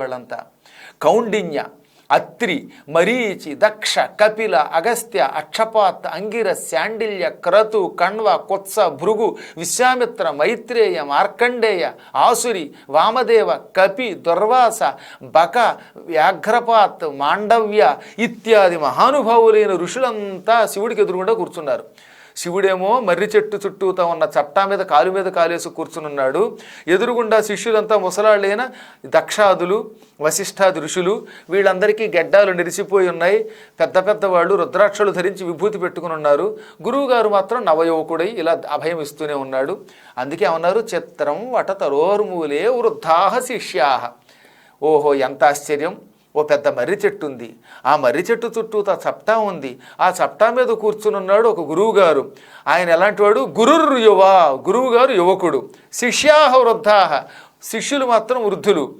వాళ్ళంతా కౌండిన్య అత్రి మరీచి దక్ష కపిల అగస్త్య అక్షపాత్ అంగిర శాండిల్య క్రతు కణ్వ కొత్స భృగు విశ్వామిత్ర మైత్రేయ మార్కండేయ ఆసురి వామదేవ కపి దుర్వాస బక వ్యాఘ్రపాత్ మాండవ్య ఇత్యాది మహానుభావులైన ఋషులంతా శివుడికి ఎదురుగుండా కూర్చున్నారు శివుడేమో మర్రి చెట్టు చుట్టూతా ఉన్న చట్టా మీద కాలు మీద కాలేసి కూర్చునున్నాడు ఎదురుగుండా శిష్యులంతా ముసలాళ్ళైన దక్షాదులు వశిష్ఠాది ఋషులు వీళ్ళందరికీ గెడ్డాలు నెరిసిపోయి ఉన్నాయి. పెద్ద పెద్ద వాళ్ళు రుద్రాక్షలు ధరించి విభూతి పెట్టుకుని ఉన్నారు. గురువుగారు మాత్రం నవయువకుడై ఇలా అభయం ఇస్తూనే ఉన్నాడు. అందుకే అన్నారు చిత్రం వట తరోర్మూలే వృద్ధాహ శిష్యాహ. ఓహో ఎంత ఆశ్చర్యం! ఓ పెద్ద మర్రి చెట్టు ఉంది. ఆ మర్రి చెట్టు చుట్టూ ఆ చప్టా ఉంది. ఆ చప్టా మీద కూర్చునున్నాడు ఒక గురువు గారు ఆయన ఎలాంటి వాడు? గురుర్ యువ. గురువు గారు యువకుడు. శిష్యాహ వృద్ధాహ. శిష్యులు మాత్రం వృద్ధులు.